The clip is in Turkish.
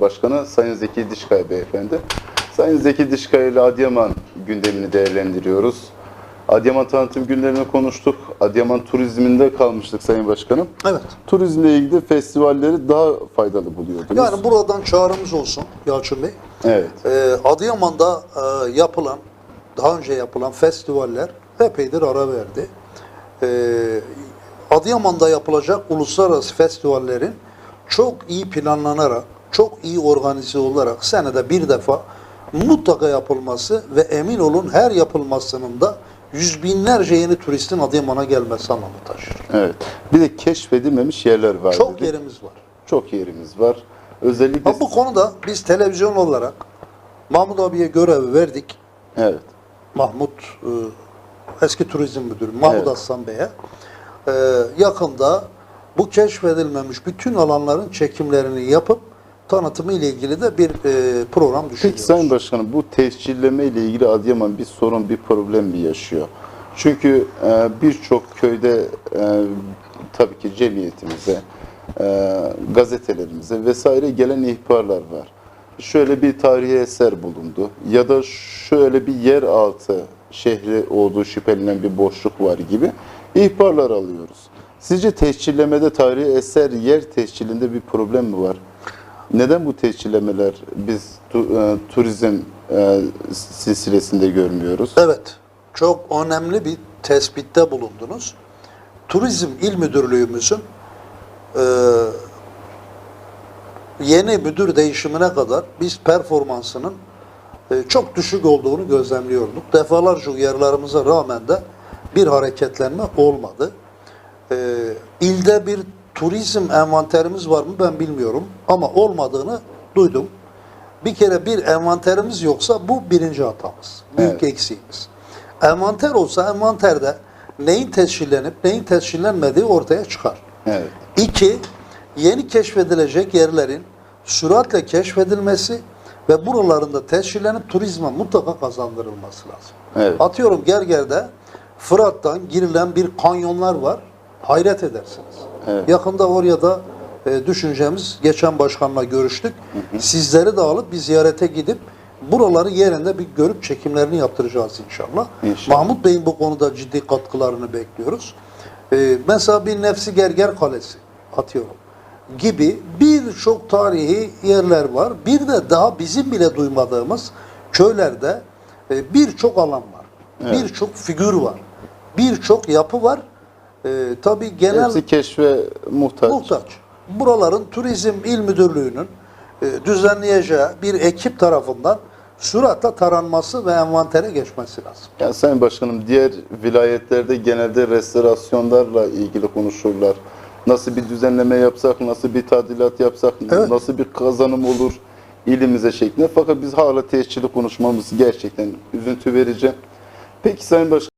Başkanı Sayın Zeki Dişkaya Beyefendi. Sayın Zeki Dişkaya ile Adıyaman gündemini değerlendiriyoruz. Adıyaman tanıtım günlerini konuştuk. Adıyaman turizminde kalmıştık Sayın Başkanım. Evet. Turizmle ilgili festivalleri daha faydalı buluyordunuz. Yani buradan çağrımız olsun Yalçın Bey. Evet. Ee, Adıyaman'da e, yapılan, daha önce yapılan festivaller epeydir ara verdi. Ee, Adıyaman'da yapılacak uluslararası festivallerin çok iyi planlanarak, çok iyi organize olarak senede bir defa mutlaka yapılması ve emin olun her yapılmasının da yüz binlerce yeni turistin Adıyaman'a gelmesi anlamı taşır. Evet. Bir de keşfedilmemiş yerler var. Çok dedik. yerimiz var. Çok yerimiz var. Özellikle Ha, bu konuda biz televizyon olarak Mahmut abiye görev verdik. Evet. Mahmut e, eski turizm müdürü Mahmut Evet. Aslan Bey'e e, yakında bu keşfedilmemiş bütün alanların çekimlerini yapıp tanıtımı ile ilgili de bir e, program Peki düşünüyoruz. Sayın Başkanım bu tescilleme ile ilgili Adıyaman bir sorun, bir problem mi yaşıyor? Çünkü e, birçok köyde e, tabii ki cemiyetimize, e, gazetelerimize vesaire gelen ihbarlar var. Şöyle bir tarihi eser bulundu ya da şöyle bir yeraltı şehri olduğu şüphelenen bir boşluk var gibi ihbarlar alıyoruz. Sizce tescillemede tarihi eser yer tescilinde bir problem mi var? Neden bu tescillemeler biz tu- e, turizm e, silsilesinde görmüyoruz? Evet, çok önemli bir tespitte bulundunuz. Turizm İl Müdürlüğümüzün e, yeni müdür değişimine kadar biz performansının e, çok düşük olduğunu gözlemliyorduk. Defalarca uyarılarımıza rağmen de bir hareketlenme olmadı. E, ilde bir turizm envanterimiz var mı ben bilmiyorum ama olmadığını duydum. Bir kere bir envanterimiz yoksa bu birinci hatamız. Büyük Evet. eksiğimiz. Envanter olsa envanterde neyin tescillenip neyin tescillenmediği ortaya çıkar. Evet. İki, yeni keşfedilecek yerlerin süratle keşfedilmesi ve buralarında tescillenip turizme mutlaka kazandırılması lazım. Evet. Atıyorum Gerger'de Fırat'tan girilen bir kanyonlar var. Hayret edersiniz. Evet. Yakında oraya da e, düşüneceğimiz, geçen başkanla görüştük. Sizleri de alıp bir ziyarete gidip buraları yerinde bir görüp çekimlerini yaptıracağız inşallah. İnşallah. Mahmut Bey'in bu konuda ciddi katkılarını bekliyoruz. E, mesela bir Nefsi Gerger Kalesi atıyorum gibi birçok tarihi yerler var. Bir de daha bizim bile duymadığımız köylerde e, birçok alan var. Birçok figür var. Birçok yapı var. E, tabii genel Hepsi keşfe muhtaç. muhtaç. Buraların Turizm İl Müdürlüğü'nün e, düzenleyeceği bir ekip tarafından süratle taranması ve envantere geçmesi lazım. Yani Sayın Başkanım diğer vilayetlerde genelde restorasyonlarla ilgili konuşurlar. Nasıl bir düzenleme yapsak, nasıl bir tadilat yapsak, Evet. nasıl bir kazanım olur ilimize şeklinde. Fakat biz hala tescilli konuşmamız gerçekten üzüntü verici. Peki Sayın Başkanım